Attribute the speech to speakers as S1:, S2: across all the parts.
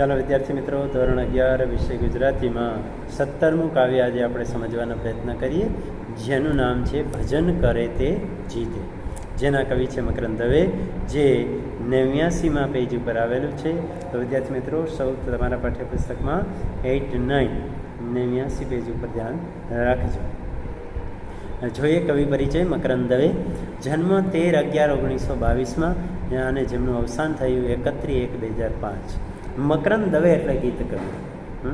S1: ચાલો વિદ્યાર્થી મિત્રો, ધોરણ અગિયાર વિષય ગુજરાતીમાં સત્તરમું કાવ્ય આજે આપણે સમજવાનો પ્રયત્ન કરીએ, જેનું નામ છે ભજન કરે તે જીતે. જેના કવિ છે મકરંદ દવે, જે નેવ્યાસીમાં પેજ ઉપર આવેલું છે. તો વિદ્યાર્થી મિત્રો, સૌ તમારા પાઠ્યપુસ્તકમાં એઇટ નાઇન નેવ્યાસી પેજ ઉપર ધ્યાન રાખજો. જોઈએ કવિ પરિચય, મકરંદ દવે. જન્મ તેર અગિયાર ઓગણીસો બાવીસમાં, અને જેમનું અવસાન થયું એકત્રીસ એક બે હજાર પાંચ. મકરંદ દવે એટલે ગીત કવિ?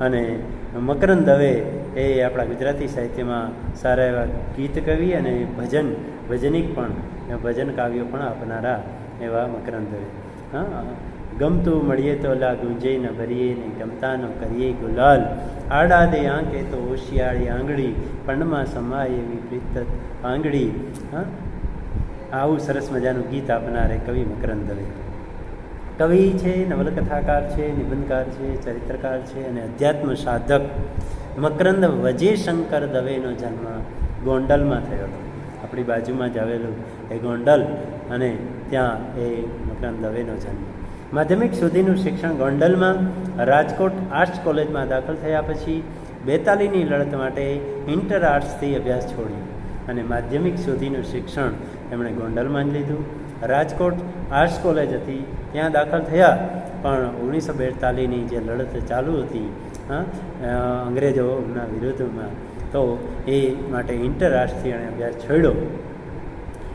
S1: અને મકરંદ દવે એ આપણા ગુજરાતી સાહિત્યમાં સારા એવા ગીત કવિ અને ભજન, ભજનિક પણ ભજન કાવ્યો પણ આપનારા એવા મકરંદ દવે. હા? ગમતું મળીએ તો લા ગુંજે ન ભરીએ ને ગમતા ન કરીએ ગુલાલ. આડા દે આંકે તો હોશિયાળી આંગળી પંડમાં સમાય એવી પ્રીત આંગળી. હા? આવું સરસ મજાનું ગીત આપનાર કવિ મકરંદ દવે. કવિ છે, નવલકથાકાર છે, નિબંધકાર છે, ચરિત્રકાર છે અને અધ્યાત્મ સાધક મકરંદ વજેશંકર દવેનો જન્મ ગોંડલમાં થયો હતો. આપણી બાજુમાં જ આવેલું એ ગોંડલ અને ત્યાં એ મકરંદ દવેનો જન્મ. માધ્યમિક સુધીનું શિક્ષણ ગોંડલમાં, રાજકોટ આર્ટ્સ કોલેજમાં દાખલ થયા પછી બેતાલીની લડત માટે ઇન્ટર આર્ટ્સથી અભ્યાસ છોડ્યો અને માધ્યમિક સુધીનું શિક્ષણ એમણે ગોંડલમાં જ લીધું. રાજકોટ આર્ટ્સ કોલેજ હતી. ત્યાં દાખલ થયા. પણ ઓગણીસો બેતાલીસની જે લડત ચાલુ હતી અંગ્રેજોના વિરુદ્ધમાં તો એ માટે ઇન્ટરરાષ્ટ્રીય એણે અભ્યાસ છોડ્યો.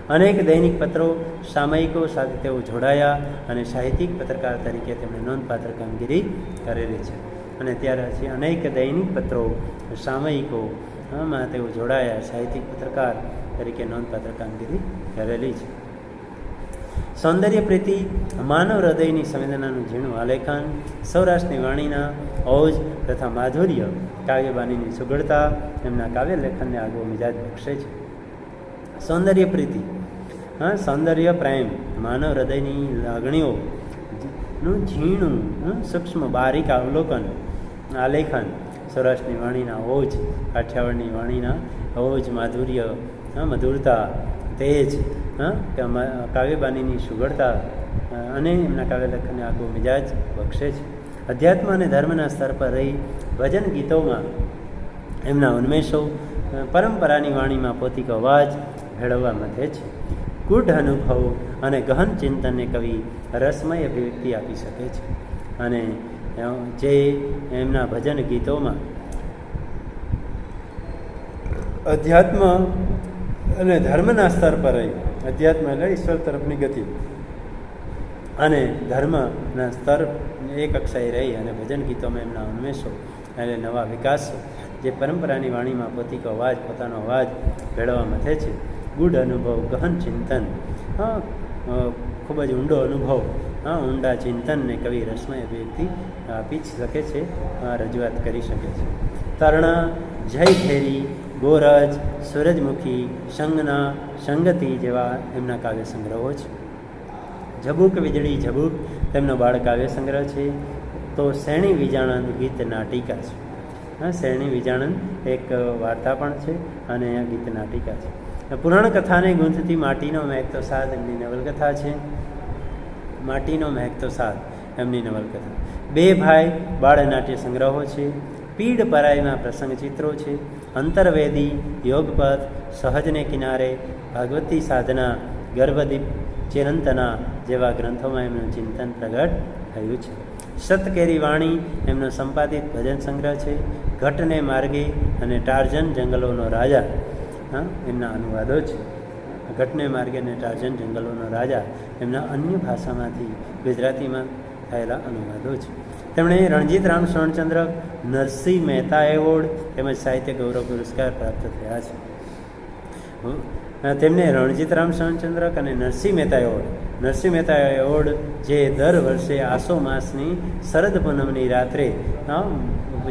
S1: અનેક દૈનિક પત્રો સામયિકો સાથે તેઓ જોડાયા અને સાહિત્યિક પત્રકાર તરીકે તેમણે નોંધપાત્ર કામગીરી કરેલી છે. અને ત્યાર પછી અનેક દૈનિક પત્રો સામયિકો માં તેઓ જોડાયા, સાહિત્યિક પત્રકાર તરીકે નોંધપાત્ર કામગીરી કરેલી છે. સૌંદર્ય પ્રીતિ, માનવ હૃદયની સંવેદનાનું ઝીણું આલેખન, સૌરાષ્ટ્રની વાણીના ઓજ તથા માધુર્ય કાવ્યબાનીની સુગડતા એમના કાવ્ય લેખનને આગવો મિજાજ બક્ષે છે. સૌંદર્ય પ્રીતિ. હા, સૌંદર્ય, પ્રેમ, માનવ હૃદયની લાગણીઓ નું ઝીણું સૂક્ષ્મ બારીક અવલોકન, આલેખન, સૌરાષ્ટ્રની વાણીના ઓજ કાઠિયાવાડની વાણીના ઓજ માધુર્ય મધુરતા, તેજ હા કમા- કાવ્યબાનીની સુગળતા અને એમના કાવ્ય આગો મિજાજ બક્ષે છે. અધ્યાત્મ અને ધર્મના સ્તર પર રહી ભજન ગીતોમાં એમના ઉન્મેષો પરંપરાની વાણીમાં પોતિક અવાજ ભેળવવા મથે છે. ગૂઢ અનુભવ અને ગહન ચિંતનને કવિ રસમય અભિવ્યક્તિ આપી શકે છે. અને જે એમના ભજન ગીતોમાં અધ્યાત્મ અને ધર્મના સ્તર પર રહી. અધ્યાત્મ એટલે ઈશ્વર તરફની ગતિ. અને ધર્મના સ્તર એ કક્ષાએ રહી અને ભજન ગીતોમાં એમના ઉન્મેષો અને નવા વિકાસો જે પરંપરાની વાણીમાં પોતિક અવાજ, પોતાનો અવાજ ભેળવવા મથે છે. ગુડ અનુભવ, ગહન ચિંતન. હા ખૂબ જ ઊંડો અનુભવ. હા, ઊંડા ચિંતનને કવિ રસમય વ્યક્તિ આપી શકે છે રજૂઆત કરી શકે છે. તરણા, જય ભેરી ગોરજ, સૂરજમુખી, સંગના, સંગતિ જેવા એમના કાવ્ય સંગ્રહો છે. ઝબુક વીજળી ઝબુક તેમનો બાળ કાવ્ય સંગ્રહ છે. તો શ્રેણી વિજાણંદ ગીત નાટિકા છે. હા શ્રેણી વિજાણંદ એક વાર્તા પણ છે અને ગીત નાટિકા છે. પુરાણ કથાને ગૂંથતી માટીનો મહેકતો સાદ એમની નવલકથા છે. માટીનો મહેકતો સાદ એમની નવલકથા. બે ભાઈ બાળ નાટ્ય સંગ્રહો છે. પીડ પરાયના પ્રસંગ ચિત્રો છે. અંતરવેદી, યોગપથ, સહજને કિનારે, ભાગવતી સાધના, ગર્ભદીપ, ચિરંતના જેવા ગ્રંથોમાં એમનું ચિંતન પ્રગટ થયું છે. સતકેરી વાણી એમનો સંપાદિત ભજન સંગ્રહ છે. ઘટને માર્ગે અને ટાર્જન જંગલોનો રાજા. હા, એમના અનુવાદો છે. ઘટને માર્ગે અને ટાર્જન જંગલોનો રાજા એમના અન્ય ભાષામાંથી ગુજરાતીમાં થયેલા અનુવાદો છે. તેમણે રણજીત રામ શરણચંદ્ર નરસિંહ મહેતા એવોર્ડ તેમજ સાહિત્ય ગૌરવ પુરસ્કાર પ્રાપ્ત થયા છે. તેમને રણજીત રામ શરણચંદ્રક અને નરસિંહ મહેતા એવોર્ડ. નરસિંહ મહેતા એવોર્ડ જે દર વર્ષે આસો માસની શરદ પૂનમની રાત્રે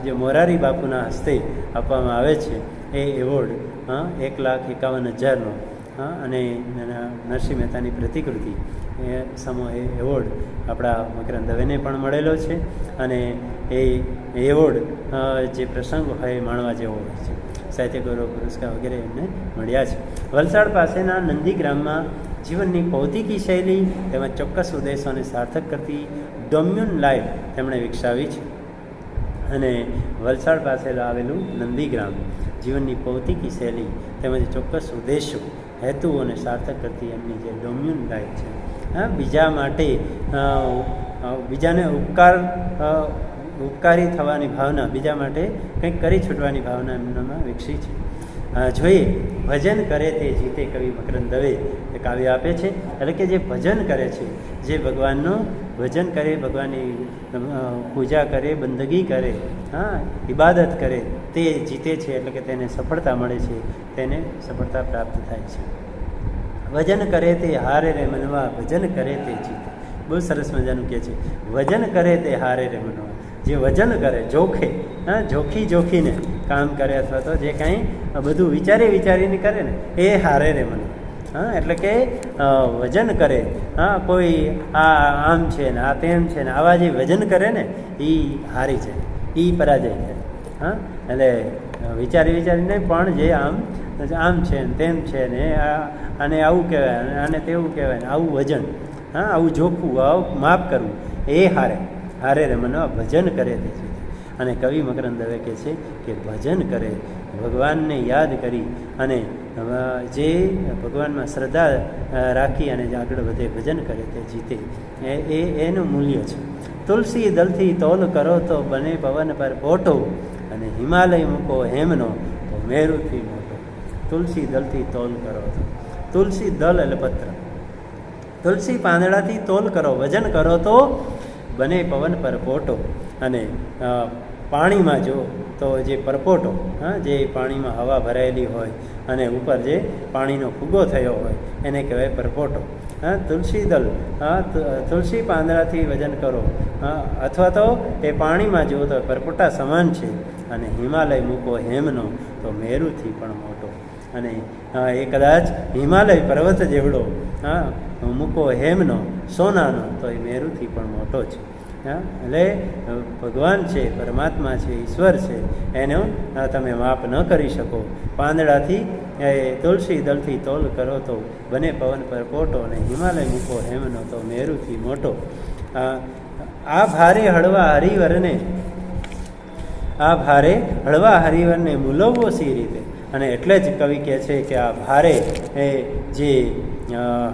S1: જે મોરારી બાપુના હસ્તે આપવામાં આવે છે. એ એવોર્ડ એક લાખ એકાવન હજારનો અને નરસિંહ મહેતાની પ્રતિકૃતિ એ સમો એ એવોર્ડ આપણા મકરંદ દવેને પણ મળેલો છે. અને એ એવોર્ડ જે પ્રસંગ હોય એ માણવા જેવો હોય છે. સાહિત્ય ગૌરવ પુરસ્કાર વગેરે એમને મળ્યા છે. વલસાડ પાસેના નંદીગ્રામમાં જીવનની ભૌતિકી શૈલી તેમજ ચોક્કસ ઉદ્દેશોને સાર્થક કરતી ડોમ્યુન લાઈફ તેમણે વિકસાવી છે. અને વલસાડ પાસે આવેલું નંદીગ્રામ જીવનની ભૌતિકી શૈલી તેમજ ચોક્કસ ઉદ્દેશો હેતુઓને સાર્થક કરતી એમની જે ડોમ્યુન લાઈફ છે. હા, બીજા માટે બીજાને ઉપકાર ઉપકારી થવાની ભાવના, બીજા માટે કંઈક કરી છૂટવાની ભાવના એમનામાં વિકસી છે. જોઈએ, ભજન કરે તે જીતે કવિ મકરંદ દવે કાવ્ય આપે છે. એટલે કે જે ભજન કરે છે, જે ભગવાનનું ભજન કરે, ભગવાનની પૂજા કરે, બંદગી કરે, હા, ઇબાદત કરે, તે જીતે છે એટલે કે તેને સફળતા મળે છે, તેને સફળતા પ્રાપ્ત થાય છે. વજન કરે તે હારે રે મનવા, ભજન કરે તે જીતે. બહુ સરસ મજાનું કહે છે. વજન કરે તે હારે રે મનવા. જે વજન કરે, જોખે, હા, જોખી જોખીને કામ કરે અથવા તો જે કાંઈ બધું વિચારી વિચારીને કરે ને, એ હારે રે મનવા. હા, એટલે કે વજન કરે. હા, કોઈ આ આમ છે ને, આ તેમ છે ને, આવા જે વજન કરે ને એ હારી છે એ પરાજય છે હા, એટલે વિચારી વિચારીને પણ જે આમ આમ છે ને, તેમ છે ને આને આવું કહેવાય આને તેવું કહેવાય ને, આવું વજન. હા, આવું જોખવું, આવું માફ કરવું, એ હારે. હારે રે મનવા ભજન કરે તે છે. અને કવિ મકરંદ દવે કહે છે કે, ભજન કરે, ભગવાનને યાદ કરી, અને જે ભગવાનમાં શ્રદ્ધા રાખી અને જે આગળ વધે, ભજન કરે તે જીતે. એ એનું મૂલ્ય છે. તુલસી દલથી તોલ કરો તો બને પવન પર પોટો અને હિમાલય મૂકો હેમનો તો મેરુથી મોટો. તુલસી દલથી તોલ કરો તો. તુલસી દલ એટલે પત્ર તુલસી પાંદડાથી તોલ કરો, વજન કરો તો બને પવન પર પોટો. અને પાણીમાં જો તો જે પરપોટો, હા, જે પાણીમાં હવા ભરાયેલી હોય અને ઉપર જે પાણીનો ફુગ્ગો થયો હોય, એને કહેવાય પરપોટો. હા, તુલસી દલ, હા તુલસી પાંદડાથી વજન કરો. હા, અથવા તો એ પાણીમાં જુઓ તો પરપોટા સમાન છે અને હિમાલય મૂકો હેમનો, તો મેરુથી પણ મોટો. અને એ કદાચ હિમાલય પર્વત જેવડો, હા, મૂકો હેમનો, સોનાનો, તો એ મેરુથી પણ મોટો છે. એટલે ભગવાન છે, પરમાત્મા છે, ઈશ્વર છે, એનો તમે માપ ન કરી શકો. પાંદડાથી, એ, તુલસી દળથી તોલ કરો તો બને પવન પર પોટો અને હિમાલય મૂકો, હેમનો તો મેરુથી મોટો. આ ભારે હળવા હરિવરને આ ભારે હળવા હરિવરને મૂલવવો સી રીતે? અને એટલે જ કવિ કહે છે કે આ ભારે, એ, જે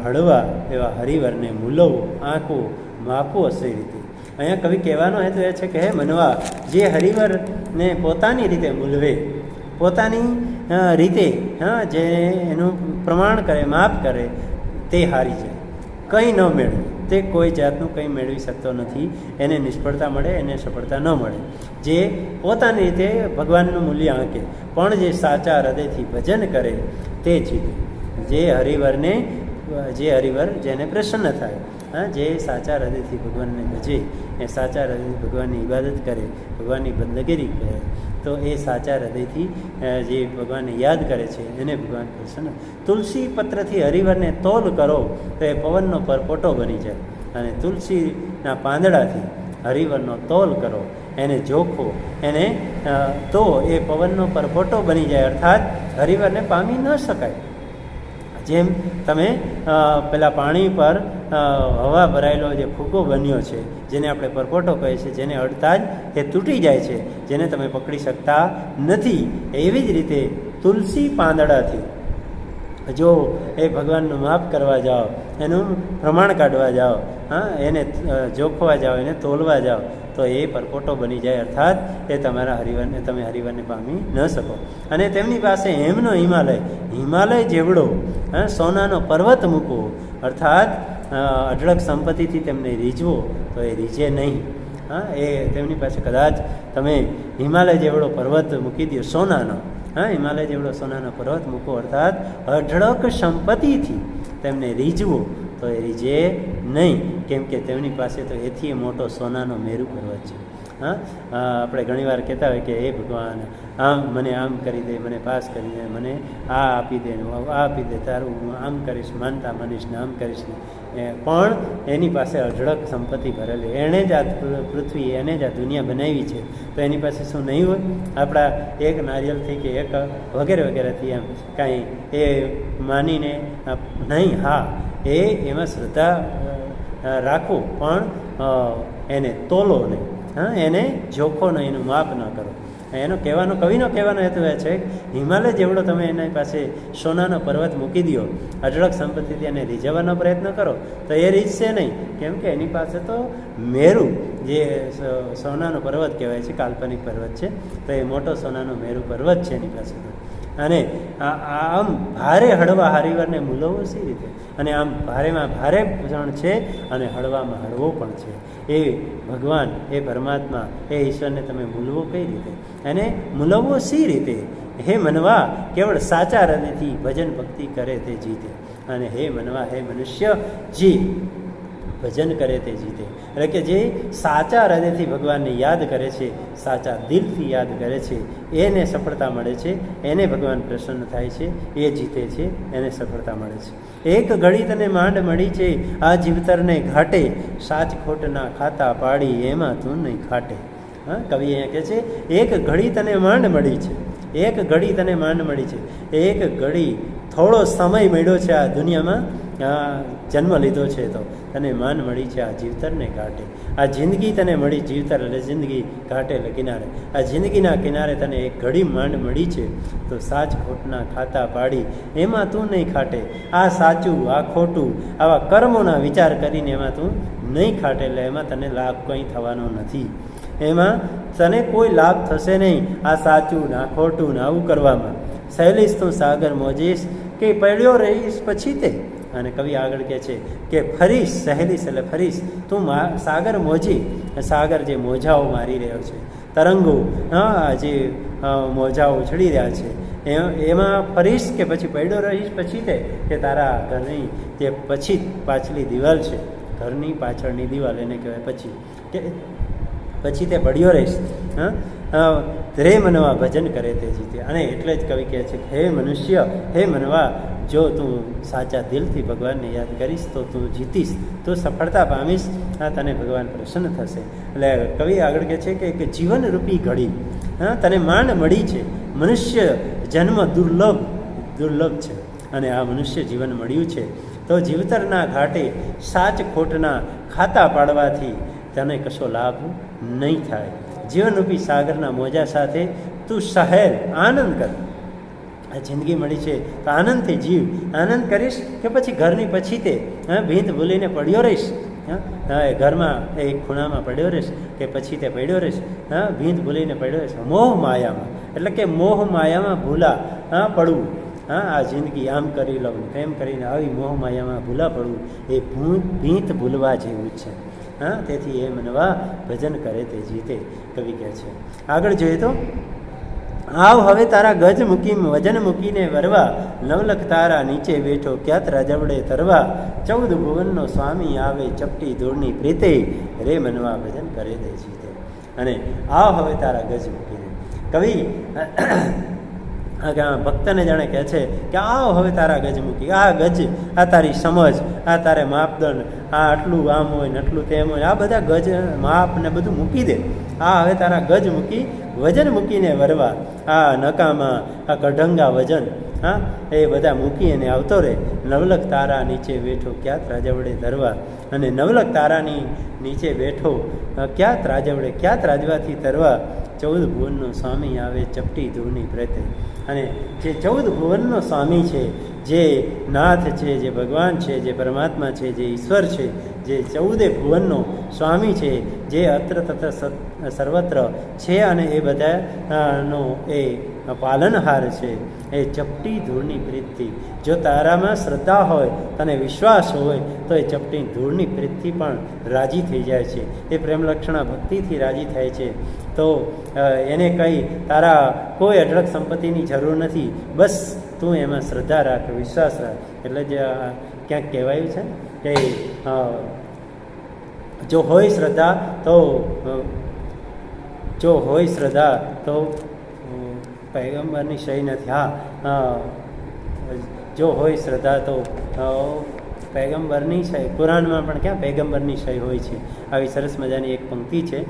S1: હળવા એવા હરિવરને મૂલવવો આંકવો માપવો સી રીતે? અહીંયા કવિ કહેવાનો હેતુ એ છે કે હે મનવા, જે હરિવરને પોતાની રીતે મૂલવે, પોતાની રીતે, હા, જે એનું પ્રમાણ કરે માફ કરે, તે હારી છે કંઈ ન મેળવે. તે કોઈ જાતનું કંઈ મેળવી શકતો નથી. એને નિષ્ફળતા મળે, એને સફળતા ન મળે. જે પોતાની રીતે ભગવાનનું મૂલ્ય આંકે, પણ જે સાચા હૃદયથી ભજન કરે, તે જીતે. જે હરિવરને જે હરિવર જેને પ્રસન્ન થાય હા, જે સાચા હૃદયથી ભગવાનને ભજે, એ સાચા હૃદયથી ભગવાનની ઇબાદત કરે, ભગવાનની બંદગીરી કરે, તો એ સાચા હૃદયથી જે ભગવાનને યાદ કરે છે, એને ભગવાન પ્રસન્ન તુલસી પત્રથી હરિવરને તોલ કરો, તો એ પવનનો પરપોટો બની જાય. અને તુલસીના પાંદડાથી હરિવરનો તોલ કરો, એને જોખો, એને તો એ પવનનો પરપોટો બની જાય, અર્થાત હરિવરને પામી ન શકાય. જેમ તમે પેલા પાણી પર હવા ભરાયેલો જે ફૂકો બન્યો છે, જેને આપણે પરપોટો કહીએ છીએ જેને અડતા જ એ તૂટી જાય છે, જેને તમે પકડી શકતા નથી. એવી જ રીતે તુલસી પાંદડાથી. જો એ ભગવાનનું માપ કરવા જાઓ, એનું પ્રમાણ કાઢવા જાઓ, હા, એને જોખવા જાઓ, એને તોલવા જાઓ, તો એ પરપોટો બની જાય, અર્થાત એ તમારા હરિવરને, તમે હરિવરને પામી ન શકો. અને તેમની પાસે હેમનો હિમાલય હિમાલય જેવડો, હા, સોનાનો પર્વત મૂકવો, અર્થાત અઢળક સંપત્તિથી તેમને રીઝવો, તો એ રીઝે નહીં. હા, એ તેમની પાસે કદાચ તમે હિમાલય જેવડો પર્વત મૂકી દો સોનાનો. હા, હિમાલય જેવડો સોનાનો પર્વત મૂકો, અર્થાત અઢળક સંપત્તિથી તેમને રીઝવો, તો એ રીઝે નહીં. કેમ કે તેમની પાસે તો એથી મોટો સોનાનો મેરુ પર્વત છે. હા આપણે ઘણીવાર કહેતા હોય કે, હે ભગવાન, આમ મને આમ કરી દે, મને પાસ કરી દે, મને આ આપી દે આ આપી દે, તારું હું આમ કરીશ, માનતા માનીશ આમ કરીશ ને. પણ એની પાસે અઢળક સંપત્તિ ભરેલી. એણે જ આ પૃથ્વી, એને જ આ દુનિયા બનાવી છે. તો એની પાસે શું નહીં હોય? આપણા એક નારિયેલથી કે એક વગેરે વગેરેથી એમ કાંઈ એ માનીને નહીં, હા, એ એમાં શ્રદ્ધા રાખો પણ એને તોલો નહીં. હા, એને જોખો નહીં, એનું માપ ન કરો. એનો કહેવાનો, કવિનો કહેવાનો હેતુ એ છે, હિમાલય જેવડો તમે એના પાસે સોનાનો પર્વત મૂકી દો અઢળક સંપત્તિથી એને રીઝવવાનો પ્રયત્ન કરો, તો એ રીઝશે નહીં. કેમ કે એની પાસે તો મેરુ જે સોનાનો પર્વત કહેવાય છે, કાલ્પનિક પર્વત છે, તો એ મોટો સોનાનો મેરુ પર્વત છે એની પાસે તો. અને આમ ભારે હળવા હારીવરને મૂલવવો સી રીતે. અને આમ ભારેમાં ભારે જણ છે અને હળવામાં હળવો પણ છે. એ ભગવાન, એ પરમાત્મા, એ ઈશ્વરને તમે મૂલવો કઈ રીતે? અને મૂલવવો સી રીતે? હે મનવા, કેવળ સાચા હૃદયથી ભજન ભક્તિ કરે તે જીતે. અને હે મનવા, હે મનુષ્ય, જી, ભજન કરે તે જીતે. એટલે કે જે સાચા હૃદયથી ભગવાનને યાદ કરે છે, સાચા દિલથી યાદ કરે છે, એને સફળતા મળે છે, એને ભગવાન પ્રસન્ન થાય છે, એ જીતે છે, એને સફળતા મળે છે. એક ઘડી તને માંડ મળી છે, આ જીવતરને ઘાટે, સાચ ખોટના ખાતા પાડી, એમાં તું નહીં ખાટે. હા, કવિ અહીંયા કહે છે, એક ઘડી તને માંડ મળી છે. એક ઘડી તને માંડ મળી છે. એક ઘડી થોડો સમય મળ્યો છે આ દુનિયામાં જન્મ લીધો છે તો. તને માન મળી છે આ જીવતરને કાંઠે આ જિંદગી તને મળી, જીવતર એટલે જિંદગી કાંઠે એટલે કિનારે. આ જિંદગીના કિનારે તને એક ઘડી માંડ મળી છે તો સાચ ખોટના ખાતા પાડી, એમાં તું નહીં ખાટે. આ સાચું, આ ખોટું, આવા કર્મોના વિચાર કરીને એમાં તું નહીં ખાટે એટલે એમાં તને લાભ કંઈ થવાનો નથી. એમાં તને કોઈ લાભ થશે નહીં. આ સાચું ના ખોટું ને આવું કરવામાં. સહેલીશ તું સાગર મોજીશ કે પડ્યો રહીશ પછી તે? અને કવિ આગળ કહે છે કે ફરીશ, સહેલીશ એટલે ફરીશ. તું મા, સાગર મોજી. સાગર જે મોજાઓ મારી રહ્યો છે. તરંગો, હા, જે મોજાઓ ઉછળી રહ્યા છે. એ- એમાં ફરીશ કે પછી પડ્યો રહીશ પછી તે? કે તારા ઘરની જે પછી પાછલી દિવાલ છે. ઘરની પાછળની દિવાલ એને કહેવાય પછી. કે પછી તે પડ્યો રહીશ. હા? રે મનવા ભજન કરે તે જીતે. અને એટલે જ કવિ કહે છે હે મનુષ્ય, હે મનવા, જો તું સાચા દિલથી ભગવાનને યાદ કરીશ, તો તું જીતીશ. તો સફળતા પામીશ, આ તને ભગવાન પ્રસન્ન થશે. એટલે કવિ આગળ કહે છે કે એક જીવનરૂપી ઘડી. હા? તને માંડ મળી છે. મનુષ્ય જન્મ દુર્લભ દુર્લભ છે. અને આ મનુષ્ય જીવન મળ્યું છે. તો જીવતરના ઘાટે સાચ ખોટના ખાતા પાડવાથી તને કશો લાભ નહીં થાય. જીવનરૂપી સાગરના મોજા સાથે તું શહેર આનંદ કર. આ જિંદગી મળી છે તો આનંદથી જીવ. આનંદ કરીશ કે પછી ઘરની પછી તે, હા, ભીંત ભૂલીને પડ્યો રહીશ? હા હા, એ ઘરમાં એક ખૂણામાં પડ્યો રહીશ કે પછી તે પડ્યો રહીશ? હા, ભીંત ભૂલીને પડ્યો રહીશ. મોહ માયામાં. એટલે કે મોહ માયામાં ભૂલા, હા, પડવું. હા, આ જિંદગી આમ કરી લઉં એમ કરીને આવી મોહ માયામાં ભૂલા પડવું એ ભૂત ભીંત ભૂલવા જેવું છે. હા, તેથી એ મનવા ભજન કરે તે જીતે કવિ કહે છે. આગળ જોઈએ તો, આવ હવે તારા ગજ મૂકી, વજન મૂકીને વરવા નવલખ તારા નીચે બેઠો, ક્યાત રાજવડે તરવા, ચૌદ ભુવનનો સ્વામી આવે, ચપટી ધૂળની પ્રીતે, રે મનવા ભજન કરે તે જીતે અને આવ હવે તારા ગજ મૂકીને. કવિ ભક્તને જાણે કહે છે કે આવ હવે તારા ગજ મૂકી. આ ગજ, આ તારી સમજ, આ તારે માપદંડ, આ આટલું આમ હોય આટલું તેમ હોય આ બધા ગજ માપ ને બધું મૂકી દે. આ હવે તારા ગજ મૂકી, વજન મૂકીને વરવા. આ નકામાં, આ કઢંગા વજન, હા, એ બધા મૂકી અને આવતો રહે નવલક તારા નીચે બેઠો ક્યાં ત્રાજવડે ધરવા. અને નવલક તારાની નીચે બેઠો ક્યાં ત્રાજવડે ક્યાં રાજવાથી તરવા ચૌદ ભુવનનો સ્વામી આવે ચપટી ધૂળની પ્રતે. અને જે ચૌદ ભુવનનો સ્વામી છે, જે નાથ છે, જે ભગવાન છે, જે પરમાત્મા છે, જે ઈશ્વર છે, જે ચૌદે ભુવનનો સ્વામી છે, જે અત્ર તત્ર સર્વત્ર છે અને એ બધાનો એ પાલનહાર છે. એ ચપટી ધૂળની પ્રીતથી જો તારામાં શ્રદ્ધા હોય, તને વિશ્વાસ હોય, તો એ ચપટી ધૂળની પ્રીતથી પણ રાજી થઈ જાય છે. એ પ્રેમલક્ષણા ભક્તિથી રાજી થાય છે. તો એને કંઈ તારા કોઈ અઢળક સંપત્તિની જરૂર નથી. બસ તું એમાં શ્રદ્ધા રાખ, વિશ્વાસ રાખ. એટલે જ ક્યાંક કહેવાયું છે કે જો હોય શ્રદ્ધા, તો જો હોય શ્રદ્ધા, તો પૈગંબરની સહી નથી હા જો હોય શ્રદ્ધા તો પૈગંબરની સહી કુરાનમાં પણ ક્યાં પૈગંબરની સહી હોય છે? આવી સરસ મજાની એક પંક્તિ છે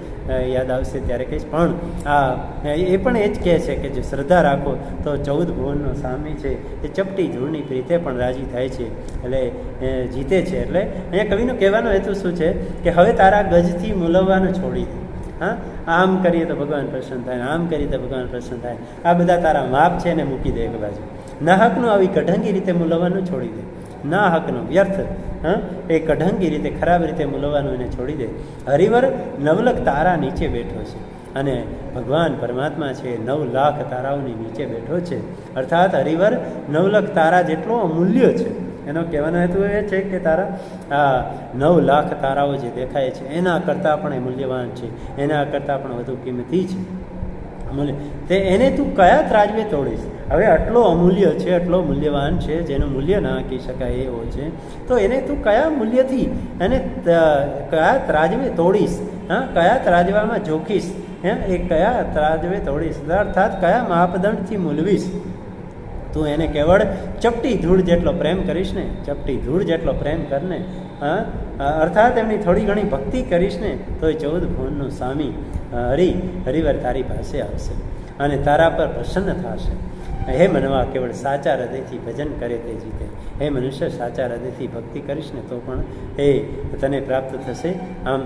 S1: યાદ આવશે ત્યારે કહીશ. પણ, આ એ પણ એ જ કહે છે કે જો શ્રદ્ધા રાખો તો ચૌદ ભુવનનો સામી છે, એ ચપટી ધૂળની પ્રીતે પણ રાજી થાય છે. એટલે જીતે છે. એટલે અહીંયા કવિનો કહેવાનો હેતુ શું છે? કે હવે તારા ગજથી મૂલવવાનું છોડી દે. હા? આમ કરીએ તો ભગવાન પ્રસન્ન થાય આમ કરીએ તો ભગવાન પ્રસન્ન થાય. આ બધા તારા માપ છે ને મૂકી દે એક બાજુ. નાહકનું આવી કઢંગી રીતે મૂલવવાનું છોડી દે. ના હકનું વ્યર્થ, હા? એ કઢંગી રીતે, ખરાબ રીતે મૂલવવાનું એને છોડી દે. હરિવર નવલક તારા નીચે બેઠો છે અને ભગવાન પરમાત્મા છે, નવ લાખ તારાઓની નીચે બેઠો છે. અર્થાત હરિવર નવલખ તારા જેટલો અમૂલ્ય છે. એનો કહેવાનો હેતુ એ છે કે તારા, આ નવ લાખ તારાઓ જે દેખાય છે, એના કરતાં પણ એ મૂલ્યવાન છે, એના કરતાં પણ વધુ કિંમતી છે. અમૂલ્ય. તે એને તું કયા ત્રાજવે તોડીશ? હવે આટલો અમૂલ્ય છે, આટલો મૂલ્યવાન છે, જેનું મૂલ્ય ના આંકી શકાય એવો છે. તો એને તું કયા મૂલ્યથી એને કયા ત્રાજવે તોડીશ? હા? કયા ત્રાજવામાં જોખીશ? હે? એ કયા ત્રાજવે તોડીશ? અર્થાત કયા માપદંડથી મૂલવીશ? તું એને કેવળ ચપટી ધૂળ જેટલો પ્રેમ કરીશ ને, ચપટી ધૂળ જેટલો પ્રેમ કરને અર્થાત એમની થોડી ઘણી ભક્તિ કરીશ ને તો એ ચૌદ ભુવનનું સ્વામી હરિ, હરિવર તારી પાસે આવશે અને તારા પર પ્રસન્ન થશે. હે મનવા, કેવળ સાચા હૃદયથી ભજન કરે તે જીતે. હે મનુષ્ય, સાચા હૃદયથી ભક્તિ કરીશ ને તો પણ એ તને પ્રાપ્ત થશે. આમ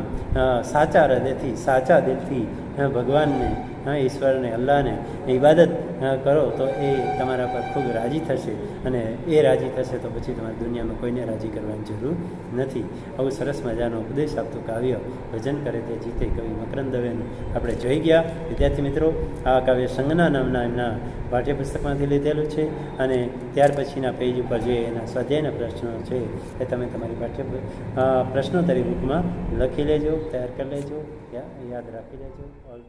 S1: સાચા હૃદયથી, સાચા દિલથી ભગવાનને ઈશ્વરને, અલ્લાહને ઇબાદત કરો તો એ તમારા પર ખૂબ રાજી થશે અને એ રાજી થશે તો પછી તમારે દુનિયામાં કોઈને રાજી કરવાની જરૂર નથી. આવું સરસ મજાનો ઉપદેશ આપતું કાવ્ય ભજન કરે તે જીતે કવિ મકરંદ દવેનું. આપણે જોઈ ગયા. વિદ્યાર્થી મિત્રો, આ કાવ્ય સંજ્ઞા નામના એમના પાઠ્યપુસ્તકમાંથી લીધેલું છે અને ત્યાર પછીના પેજ ઉપર જે એના સ્વાધ્યાયના પ્રશ્નો છે એ તમે તમારી પાઠ્ય પ્રશ્નો પ્રશ્નોત્તરી બુકમાં લખી લેજો, તૈયાર કરી લેજો યાદ રાખી લેજો ઓલ